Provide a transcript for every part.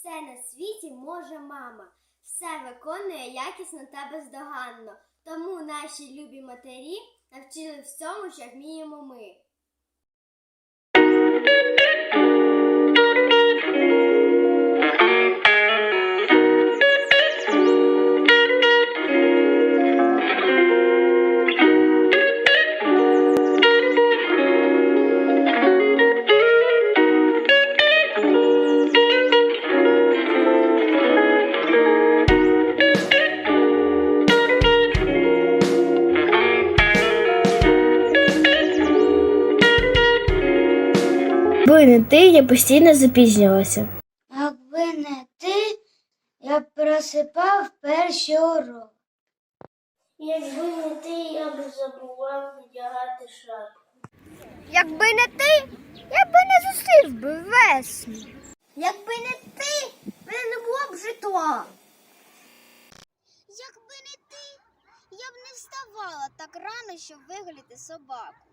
Все на світі може мама, все виконує якісно та бездоганно. Тому наші любі матері навчили всьому, що вміємо ми. Якби не ти, я постійно запізнювалася. Якби не ти, я б просипав перший урок. Якби не ти, я б забував вдягати шапку. Якби не ти, я б не зустрів би весну. Якби не ти, мене не було б житла. Якби не ти, я б не вставала так рано, щоб виглядати собаку.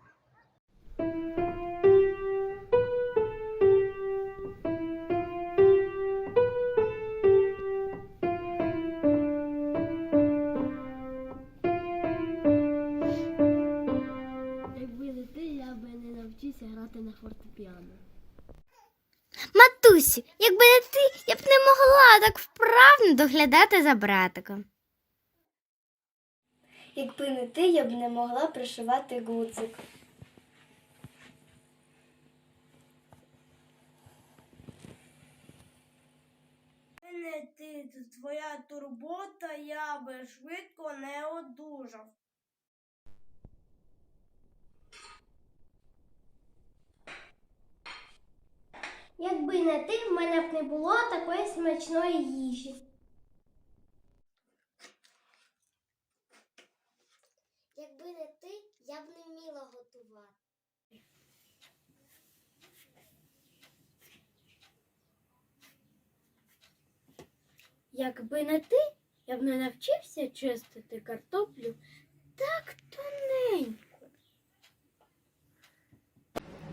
Фортепіано. Матусю, якби не ти, я б не могла так вправно доглядати за братиком. Якби не ти, я б не могла пришивати гудзик. Не ти, це твоя турбота, я би швидко не одужав. Якби не ти, в мене б не було такої смачної їжі. Якби не ти, я б не вміла готувати. Якби не ти, я б не навчився чистити картоплю так тоненько.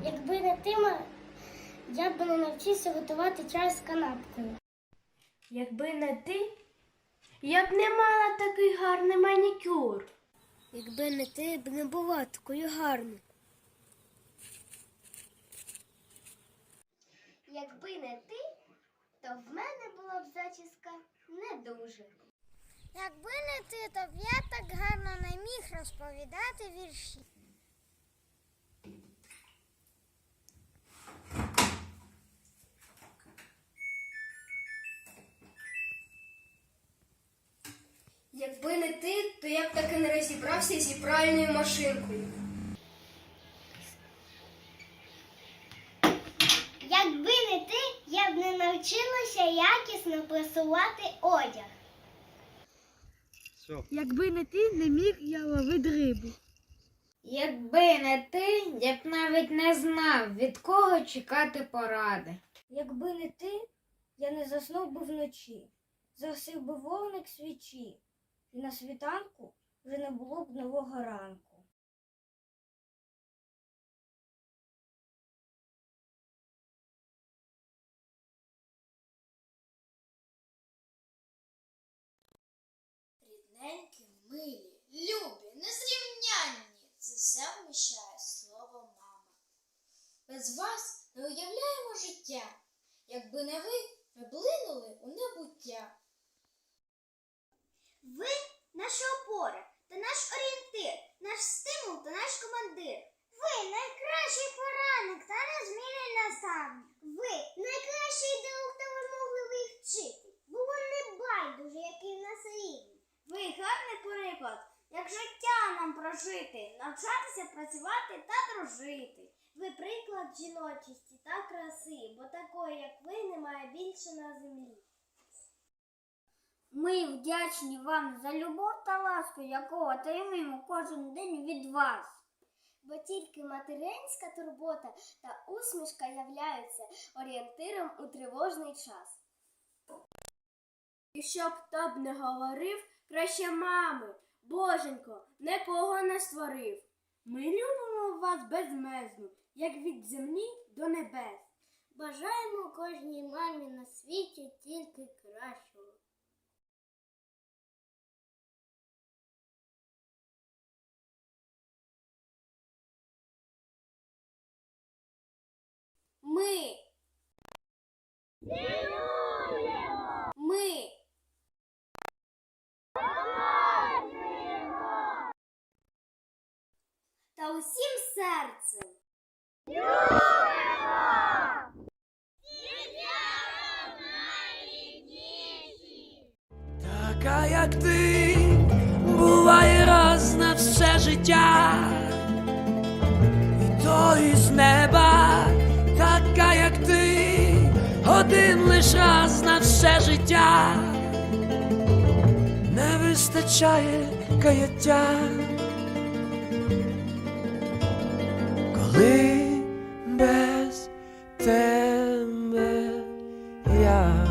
Якби не ти, ма- я б не навчився готувати чай з канапкою. Якби не ти, я б не мала такий гарний манікюр. Якби не ти, я б не була такою гарною. Якби не ти, то в мене була б зачіска не дуже. Якби не ти, то б я так гарно не міг розповідати вірші. Якби не ти, то я б таки не розібрався зі пральною машинкою. Якби не ти, я б не навчилася якісно пресувати одяг. Якби не ти, не міг я ловити рибу. Якби не ти, я б навіть не знав, від кого чекати поради. Якби не ти, я не заснув би вночі, загасив би вогник свічі, і на світанку вже не було б нового ранку. Рідненькі, милі, любі, незрівнянні. Це все вміщає слово мама. Без вас не уявляємо життя. Якби не ви, ми блинули у небуття. Ви наша опора та наш орієнтир, наш стимул та наш командир. Ви найкращий порадник та незмінний наставник. Ви найкращий друг та вимогливий вчитель. Бо вам не байдуже, який в нас рівень. Ви гарний приклад, як життя нам прожити, навчатися працювати та дружити. Ви приклад жіночості та краси, бо такої, як ви, немає більше на землі. Ми вдячні вам за любов та ласку, яку отримуємо кожен день від вас. Бо тільки материнська турбота та усмішка являються орієнтиром у тривожний час. І щоб хто б не говорив, краще мами, боженько, нікого не створив. Ми любимо вас безмежно, як від землі до небес. Бажаємо кожній мамі на світі тільки кращого. Ми. Ми. Та усім серцем. Така, як ти, буває раз на все життя, і то із неба, така, як ти, один лиш раз на все життя, не вистачає каяття. коли без тебе я.